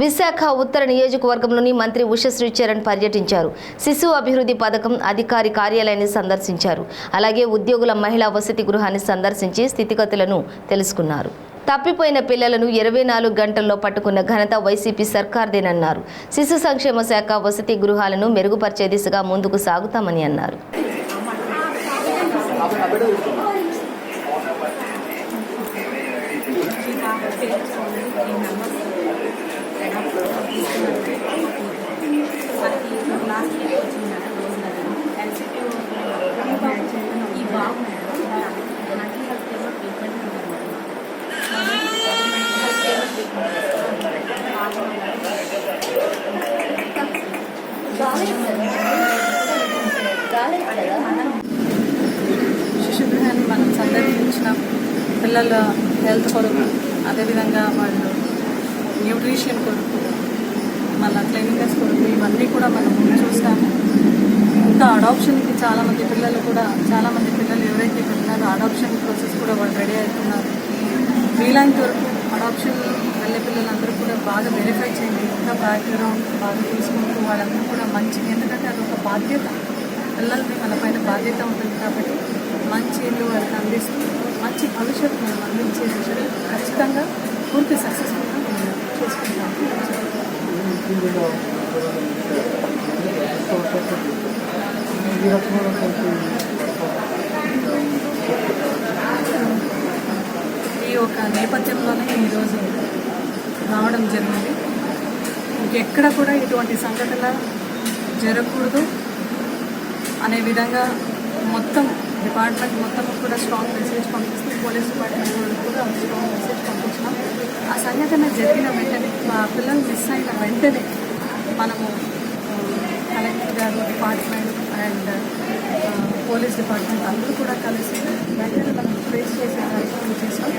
విశాఖ ఉత్తర నియోజకవర్గంలోని మంత్రి ఉషశ్రీ చరణ్ పర్యటించారు. శిశు అభివృద్ధి పథకం అధికారి కార్యాలయాన్ని సందర్శించారు. అలాగే ఉద్యోగుల మహిళా వసతి గృహాన్ని సందర్శించి స్థితిగతులను తెలుసుకున్నారు. తప్పిపోయిన పిల్లలను ఇరవై నాలుగు గంటల్లో పట్టుకున్న ఘనత వైసీపీ సర్కార్దేనన్నారు. శిశు సంక్షేమ శాఖ వసతి గృహాలను మెరుగుపరిచే దిశగా ముందుకు సాగుతామని అన్నారు. ఈ శిశు గృహాన్ని మనం సందర్శించిన పిల్లల హెల్త్ కొరకు అదేవిధంగా వాళ్ళు న్యూట్రిషన్ కొరకు మళ్ళీ అట్లే అన్నీ కూడా మనం చూస్తాము. ఇంకా అడాప్షన్కి చాలామంది పిల్లలు కూడా చాలామంది పిల్లలు ఎవరైతే ఇక్కడ ఉన్నారో అడాప్షన్ ప్రాసెస్ కూడా వాళ్ళు రెడీ అవుతున్నారు. వీలైనంత వరకు అడాప్షన్ వెళ్ళే పిల్లలందరూ కూడా బాగా వెరిఫై చేయండి. ఇంకా బ్యాక్గ్రౌండ్ బాగా తీసుకుంటూ వాళ్ళందరూ కూడా మంచి ఎందుకంటే అది ఒక బాధ్యత. పిల్లలకి మన పైన బాధ్యత ఉంటుంది కాబట్టి మంచి ఇల్లు వాళ్ళకి అందిస్తూ మంచి భవిష్యత్తు మనం అందించే విషయం ఖచ్చితంగా పూర్తి సక్సెస్ఫుల్గా మేము చేసుకుంటాము ఈ యొక్క నేపథ్యంలోనే ఈరోజు రావడం జరిగింది. ఇంకెక్కడ కూడా ఇటువంటి సంఘటన జరగకూడదు. అనే విధంగా మొత్తం డిపార్ట్మెంట్ మొత్తం కూడా స్ట్రాంగ్ మెసేజ్ పంపిస్తుంది పోలీస్ డిపార్ట్మెంట్ కూడా స్ట్రాంగ్ మెసేజ్ సంఘటన జరిగిన వెంటనే మా పిల్లలు మిస్ అయిన వెంటనే మనము కలెక్టర్ గారు డిపార్ట్మెంట్ అండ్ పోలీస్ డిపార్ట్మెంట్ అందరూ కూడా కలిసి వెంటనే మనం ట్రేస్ చేసాం